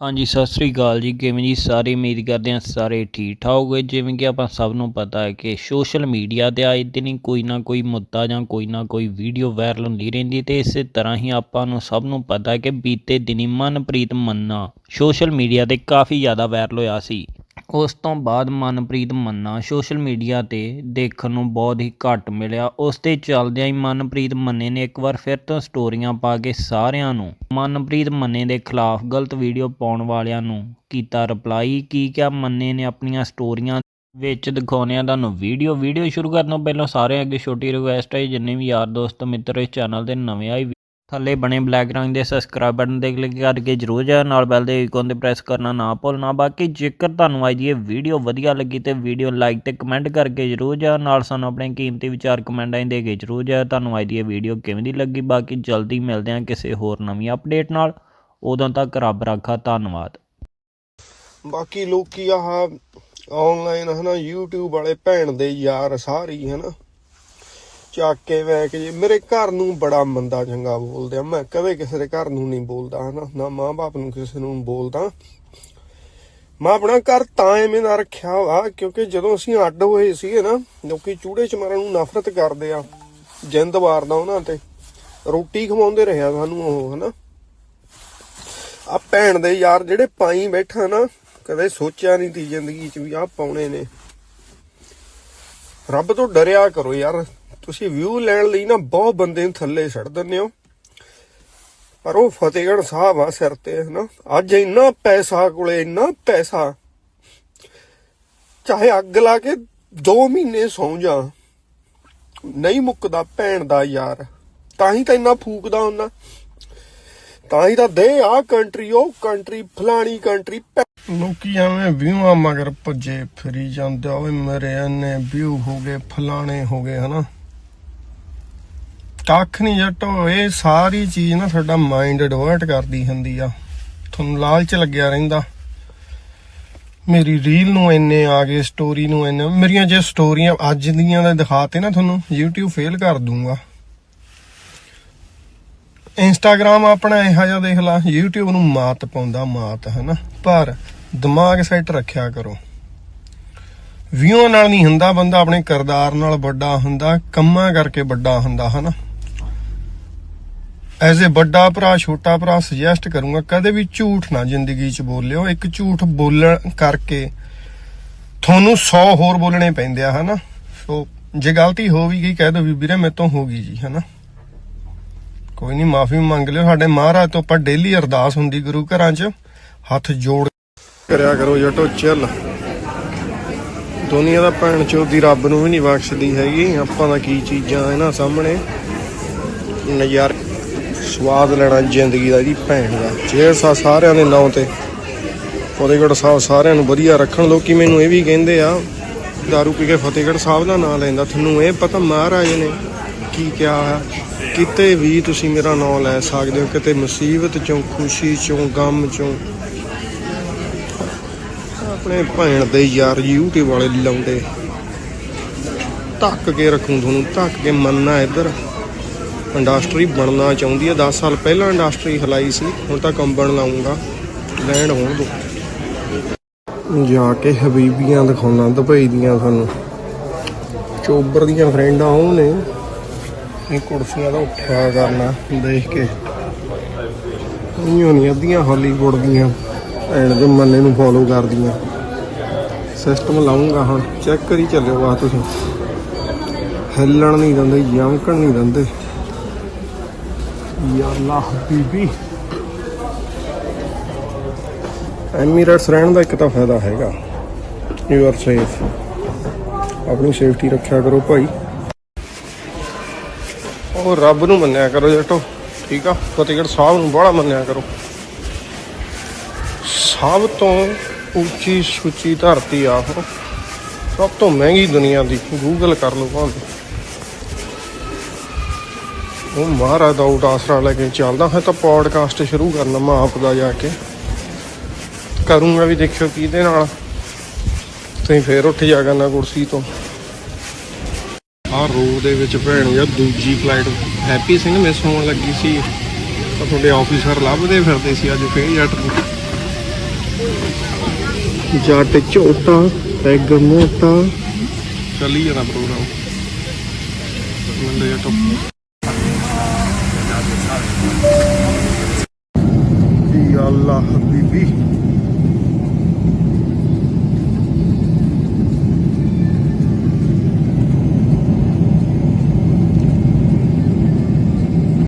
ਹਾਂਜੀ, ਸਤਿ ਸ੍ਰੀ ਅਕਾਲ ਜੀ। ਕਿਵੇਂ ਜੀ? ਸਾਰੇ ਉਮੀਦ ਕਰਦੇ ਹਾਂ ਸਾਰੇ ਠੀਕ ਠਾਕ ਹੋਗੇ। ਜਿਵੇਂ ਕਿ ਆਪਾਂ ਸਭ ਨੂੰ ਪਤਾ ਹੈ ਕਿ ਸੋਸ਼ਲ ਮੀਡੀਆ ਤੇ ਆਏ ਦਿਨ ਹੀ ਕੋਈ ਨਾ ਕੋਈ ਮੁੱਦਾ ਜਾਂ ਕੋਈ ਨਾ ਕੋਈ ਵੀਡੀਓ ਵਾਇਰਲ ਹੁੰਦੀ ਰਹਿੰਦੀ ਤੇ ਇਸੇ ਤਰ੍ਹਾਂ ਹੀ ਆਪਾਂ ਨੂੰ ਸਭ ਨੂੰ ਪਤਾ ਹੈ ਕਿ ਬੀਤੇ ਦਿਨੀ ਮਨਪ੍ਰੀਤ ਮੰਨਾ ਸੋਸ਼ਲ ਮੀਡੀਆ ਤੇ ਕਾਫੀ ਜ਼ਿਆਦਾ ਵਾਇਰਲ ਹੋਇਆ ਸੀ। ਉਸ ਤੋਂ ਬਾਅਦ ਮਨਪ੍ਰੀਤ ਮੰਨਾ ਸੋਸ਼ਲ ਮੀਡੀਆ ਤੇ ਦੇਖਣ ਨੂੰ ਬਹੁਤ ਹੀ ਘੱਟ ਮਿਲਿਆ। ਉਸ ਦੇ ਚੱਲਦਿਆਂ ਹੀ ਮਨਪ੍ਰੀਤ ਮੰਨੇ ਨੇ ਇੱਕ ਵਾਰ ਫਿਰ ਤੋਂ ਸਟੋਰੀਆਂ ਪਾ ਕੇ ਸਾਰਿਆਂ ਨੂੰ। ਮਨਪ੍ਰੀਤ ਮੰਨੇ ਦੇ ਖਿਲਾਫ ਗਲਤ ਵੀਡੀਓ ਪਾਉਣ ਵਾਲਿਆਂ ਨੂੰ ਕੀਤਾ ਰਿਪਲਾਈ। ਕੀ ਕਿਹਾ? ਮੰਨੇ ਨੇ ਆਪਣੀਆਂ ਸਟੋਰੀਆਂ ਵਿੱਚ ਦਿਖਾਉਂਦੇ ਆ ਤੁਹਾਨੂੰ ਵੀਡੀਓ ਵੀਡੀਓ ਸ਼ੁਰੂ ਕਰਨ ਤੋਂ ਪਹਿਲਾਂ ਸਾਰਿਆਂ ਅੱਗੇ ਛੋਟੀ ਰਿਕੁਐਸਟ ਹੈ। ਜਿੰਨੇ ਵੀ ਯਾਰ ਦੋਸਤ, ਮਿੱਤਰ ਇਸ ਚੈਨਲ ਦੇ ਨਵੇਂ ਆਏ ਥੱਲੇ ਬਣੇ ਬਲੈਕ ਰੰਗ ਦੇ ਸਬਸਕ੍ਰਾਈਬ ਬਟਨ ਤੇ ਕਲਿੱਕ ਕਰਕੇ ਜਰੂਰ ਜਾ, ਨਾਲ ਬੈਲ ਦੇ ਆਈਕਨ ਤੇ ਪ੍ਰੈਸ ਕਰਨਾ ਨਾ ਭੁੱਲਣਾ। ਬਾਕੀ ਜੇਕਰ ਤੁਹਾਨੂੰ ਅੱਜ ਦੀ ਇਹ ਵੀਡੀਓ ਵਧੀਆ ਲੱਗੀ ਤੇ ਵੀਡੀਓ ਲਾਈਕ ਤੇ ਕਮੈਂਟ ਕਰਕੇ ਜਰੂਰ ਜਾ, ਨਾਲ ਸਾਨੂੰ ਆਪਣੇ ਕੀਮਤੀ ਵਿਚਾਰ ਕਮੈਂਟਾਂ ਦੇ ਕੇ ਜਰੂਰ ਜਾ, ਤੁਹਾਨੂੰ ਅੱਜ ਦੀ ਇਹ ਵੀਡੀਓ ਕਿਵੇਂ ਦੀ ਲੱਗੀ। ਬਾਕੀ ਜਲਦੀ ਮਿਲਦੇ ਹਾਂ ਕਿਸੇ ਹੋਰ ਨਵੀਂ ਅਪਡੇਟ ਨਾਲ। ਉਦੋਂ ਤੱਕ ਰੱਬ ਰਾਖਾ, ਧੰਨਵਾਦ। ਬਾਕੀ ਲੋਕੀ ਆਹ ਆਨਲਾਈਨ ਹਨਾ, YouTube ਵਾਲੇ ਭੈਣ ਦੇ ਯਾਰ ਸਾਰੇ ਸਾਰੀ ਹਨਾ। ਚੱਕ ਕੇ ਮੈਂ ਕਿ ਮੇਰੇ ਘਰ ਨੂੰ ਬੜਾ ਮੰਦਾ ਚੰਗਾ ਬੋਲਦੇ ਆ। ਮੈਂ ਕਦੇ ਕਿਸੇ ਦੇ ਘਰ ਨੂੰ ਨਹੀਂ ਬੋਲਦਾ, ਹਨਾ। ਨਾ ਮਾਂ-ਬਾਪ ਨੂੰ ਕਿਸੇ ਨੂੰ ਬੋਲਦਾ। ਮੈਂ ਆਪਣਾ ਘਰ ਤਾਂ ਐਵੇਂ ਦਾ ਰੱਖਿਆ ਵਾ, ਕਿਉਂਕਿ ਜਦੋਂ ਅਸੀਂ ਅੱਡ ਹੋਏ ਸੀਗੇ ਨਾ, ਲੋਕੀ ਚੂੜੇ ਚਮਾਰਾਂ ਨੂੰ ਨਫ਼ਰਤ ਕਰਦੇ ਆ, ਜਿੰਦ ਵਾਰਦਾ ਉਹਨਾਂ ਤੇ। ਰੋਟੀ ਖਵਾਉਂਦੇ ਰਿਹਾ ਸਾਨੂੰ ਉਹ, ਹਨਾ। ਆ ਭੈਣ ਦੇ ਯਾਰ ਜਿਹੜੇ ਪਾਈ ਬੈਠਾ ਨਾ, ਕਦੇ ਸੋਚਿਆ ਨਹੀਂ ਤੀ ਜ਼ਿੰਦਗੀ 'ਚ ਵੀ ਆ ਪਾਉਣੇ ਨੇ। ਰੱਬ ਤੋਂ ਡਰਿਆ ਕਰੋ ਯਾਰ। ਤੁਸੀਂ ਵਿਊ ਲੈਣ ਲਈ ਨਾ ਬਹੁਤ ਬੰਦੇ ਨੂੰ ਥੱਲੇ ਛੱਡ ਦਿੰਦੇ ਹੋ। ਪਰ ਉਹ ਫਤਿਹਗੜ੍ਹ ਸਾਹਿਬ ਆ ਸਿਰ ਤੇ, ਹਨਾ? ਅੱਜ ਇੰਨਾ ਪੈਸਾ ਕੋਲੇ, ਇੰਨਾ ਪੈਸਾ। ਚਾਹੇ ਅੱਗ ਲਾ ਕੇ 2 ਮਹੀਨੇ ਸੌਂ ਜਾ, ਨਹੀਂ ਮੁੱਕਦਾ ਭੈਣ ਦਾ ਯਾਰ। ਤਾਂ ਹੀ ਤਾਂ ਇੰਨਾ ਫੂਕਦਾ ਹੁੰਦਾ। ਤਾਂ ਹੀ ਤਾਂ ਦੇ ਆ ਕੰਟਰੀ ਉਹ ਕੰਟਰੀ ਫਲਾਣੀ ਕੰਟਰੀ ਲੋਕੀ ਐਵੇਂ ਵਿਊਆਂ ਮਗਰ ਭੱਜੇ, ਫਿਰੀ ਜਾਂਦੇ ਓਏ ਮੇਰੇ ਐਨੇ ਵਿਊ ਹੋ ਗਏ, ਫਲਾਣੇ ਹੋ ਗਏ, ਹਨਾ? ਕੱਖ ਨਹੀਂ ਜੱਟੋ ਇਹ ਸਾਰੀ ਚੀਜ਼ ਨਾ ਸਾਡਾ ਮਾਈਂਡ ਡਿਵਰਟ ਕਰਦੀ ਹੁੰਦੀ ਆ। ਤੁਹਾਨੂੰ ਲਾਲਚ ਲੱਗਿਆ ਰਹਿੰਦਾ। ਮੇਰੀ ਰੀਲ ਨੂੰ ਇੰਨੇ ਆ ਗਏ ਸਟੋਰੀ ਨੂੰ ਇੰਨੇ, ਮੇਰੀਆਂ ਜੇ ਸਟੋਰੀਆਂ ਅੱਜ ਦੀਆਂ ਦਾ ਦਿਖਾਤੇ ਨਾ ਤੁਹਾਨੂੰ, YouTube ਫੇਲ ਕਰ ਦੂੰਗਾ। ਇੰਸਟਾਗ੍ਰam ਆਪਣਾ ਇਹੋ ਜਿਹਾ ਦੇਖ ਲਾ, YouTube ਨੂੰ ਮਾਤ ਪਾਉਂਦਾ, ਮਾਤ, ਹਨਾ? ਪਰ ਦਿਮਾਗ ਸੈੱਟ ਰੱਖਿਆ ਕਰੋ। ਵਿਊ ਨਾਲ ਨਹੀਂ ਹੁੰਦਾ ਬੰਦਾ, ਆਪਣੇ ਕਿਰਦਾਰ ਨਾਲ ਵੱਡਾ ਹੁੰਦਾ, ਕੰਮਾਂ ਕਰਕੇ ਵੱਡਾ ਹੁੰਦਾ, ਹਨਾ? ਐਜ਼ ਅ ਵੱਡਾ ਭਰਾ, ਛੋਟਾ ਭਰਾ ਸੁਜੈਸਟ ਕਰੂੰਗਾ, ਕਦੇ ਵੀ ਝੂਠ ਨਾ ਜ਼ਿੰਦਗੀ 'ਚ ਬੋਲਿਓ। ਇੱਕ ਝੂਠ ਬੋਲਣ ਕਰਕੇ ਤੁਹਾਨੂੰ 100 ਹੋਰ ਬੋਲਣੇ ਪੈਂਦੇ ਆ, ਹਨਾ? ਸੋ, ਜੇ ਗਲਤੀ ਹੋ ਵੀ ਗਈ, ਕਹਿ ਦੋ ਵੀ ਵੀਰੇ ਮੇਰੇ ਤੋਂ ਹੋ ਗਈ ਜੀ, ਹਨਾ? ਕੋਈ ਨਹੀਂ, ਮਾਫੀ ਮੰਗ ਲਿਓ। ਸਾਡੇ ਮਹਾਰਾਜ ਤੋਂ ਆਪਾਂ ਡੇਲੀ ਅਰਦਾਸ ਹੁੰਦੀ ਗੁਰੂ ਘਰਾਂ 'ਚ, ਹੱਥ ਜੋੜ ਕਰਿਆ ਕਰੋ ਜਟੋ, ਚੱਲ। ਦੁਨੀਆ ਦਾ ਭੈਣ ਚੋਦੀ ਰੱਬ ਨੂੰ ਵੀ ਨਹੀਂ ਬਖਸ਼ਦੀ ਹੈਗੀ। ਆਪਾਂ ਦਾ ਕੀ ਚੀਜ਼ਾਂ ਇਹਨਾਂ ਸਾਹਮਣੇ? ਨਜ਼ਾਰ। ਸਵਾਦ ਲੈਣਾ ਜ਼ਿੰਦਗੀ ਦਾ ਇਹਦੀ ਭੈਣ ਦਾ। ਜੇਰ ਸਾ ਸਾਰਿਆਂ ਦੇ ਨਾਂ ਤੇ। ਫਤਿਹਗੜ੍ਹ ਸਾਹਿਬ ਸਾਰਿਆਂ ਨੂੰ ਵਧੀਆ ਰੱਖਣ ਲੋਕੀ ਮੈਨੂੰ ਇਹ ਵੀ ਕਹਿੰਦੇ ਆ, ਦਾਰੂ ਪੀ ਕੇ ਫਤਿਹਗੜ੍ਹ ਸਾਹਿਬ ਦਾ ਨਾਂ ਲੈਂਦਾ। ਤੁਹਾਨੂੰ ਇਹ ਪਤਾ ਮਹਾਰਾਜ ਨੇ ਕੀ ਕਿਹਾ ਹੈ ਕਿਤੇ ਵੀ ਤੁਸੀਂ ਮੇਰਾ ਨਾਮ ਲੈ ਸਕਦੇ ਹੋ, ਕਿਤੇ ਮੁਸੀਬਤ ਚੋਂ, ਖੁਸ਼ੀ ਚੋਂ, ਗਮ ਚੋਂ। ਆਪਣੇ ਭੈਣ ਦੇ ਯਾਰ YouTube ਵਾਲੇ ਲਾਉਂਦੇ। ਧੱਕ ਕੇ ਰੱਖੂ ਤੁਹਾਨੂੰ, ਧੱਕ ਕੇ ਮੰਨਣਾ ਇੱਧਰ। ਇੰਡਸਟਰੀ ਬਣਨਾ ਚਾਹੁੰਦੀ ਹੈ। 10 ਸਾਲ ਪਹਿਲਾਂ ਇੰਡਸਟਰੀ ਹਲਾਈ ਸੀ, ਹੁਣ ਤਾਂ ਕੰਬਣ ਲਾਉਂਗਾ ਲੈਂਡ ਹੋਣ ਦੋ। ਜਾ ਕੇ ਹਬੀਬੀਆਂ ਦਿਖਾਉਣਾ, ਦੁਬਈ ਦੀਆਂ ਤੁਹਾਨੂੰ। ਚੋਬਰ ਦੀਆਂ ਫਰੈਂਡਾਂ ਉਹ ਨੇ ਇਹ ਕੁਰਸੀਆਂ ਦਾ ਉੱਠਿਆ ਕਰਨਾ, ਦੇਖ ਕੇ। ਨਹੀਂ ਨਹੀਂ, ਅੱਧੀਆਂ ਹਾਲੀਵੁੱਡ ਦੀਆਂ। ਐਂਡ ਦੇ ਮੰਨੇ ਨੂੰ ਫੋਲੋ ਕਰਦੀਆਂ। ਸਿਸਟਮ ਲਾਉਂਗਾ ਹੁਣ ਚੈੱਕ ਕਰੀ ਚੱਲਿਓ ਵਾ ਤੁਸੀਂ। ਹਿੱਲਣ ਨਹੀਂ ਦਿੰਦੇ ਜਮਕਣ ਨਹੀਂ ਦਿੰਦੇ। ਯਾ ਅੱਲਾ ਐਮੀਰੇਟਸ ਰਹਿਣ ਦਾ ਇੱਕ ਤਾਂ ਫਾਇਦਾ ਹੈਗਾ। ਯੂ ਆਰ ਸੇਫ ਆਪਣੀ ਸੇਫਟੀ ਰੱਖਿਆ ਕਰੋ ਭਾਈ। ਉਹ ਰੱਬ ਨੂੰ ਮੰਨਿਆ ਕਰੋ ਜਟੋ। ਠੀਕ ਆ? ਫਤਿਹਗੜ੍ਹ ਸਾਹਿਬ ਨੂੰ ਬੜਾ ਮੰਨਿਆ ਕਰੋ। ਸਭ ਤੋਂ ਉੱਚੀ ਸੁੱਚੀ ਧਰਤੀ ਆ ਸਭ ਤੋਂ ਮਹਿੰਗੀ ਦੁਨੀਆ ਦੀ। ਗੂਗਲ ਕਰ ਲਓ ਭਾਵੇਂ। ਉਹ ਮਹਾਰਾਜ ਦਾ ਉਟ ਲੈ ਕੇ ਚੱਲਦਾ ਹੈ ਤਾਂ ਪੋਡਕਾਸਟ ਸ਼ੁਰੂ ਕਰਨਾ ਮੈਂ ਆਪ ਦਾ ਜਾ ਕੇ। ਕਰੂੰਗਾ ਵੀ ਦੇਖਿਓ ਕਿਹਦੇ ਨਾਲ। ਤੁਸੀਂ ਫੇਰ ਉੱਠ ਜਾ ਕਰਨਾ ਕੁਰਸੀ ਤੋਂ। ਆ ਰੋ ਦੇ ਵਿੱਚ ਭੈਣ ਯਾਰ ਦੂਜੀ ਫਲਾਈਟ ਹੈਪੀ ਸਿੰਘ ਮਿਸ ਹੋਣ ਲੱਗੀ ਸੀ। ਤਾਂ ਤੁਹਾਡੇ ਆਫੀਸਰ ਲੱਭਦੇ ਫਿਰਦੇ ਸੀ ਅੱਜ ਫੇਰ ਜੱਟ ਨੂੰ। ਜੱਟ ਝੋਟਾ, ਪੈਗ ਮੋਟਾ। ਚੱਲੀ ਜਾਣਾ ਪ੍ਰੋਗਰਾਮ ਮੰਦੇ ਜੱਟ আল্লাহ হাবিবি?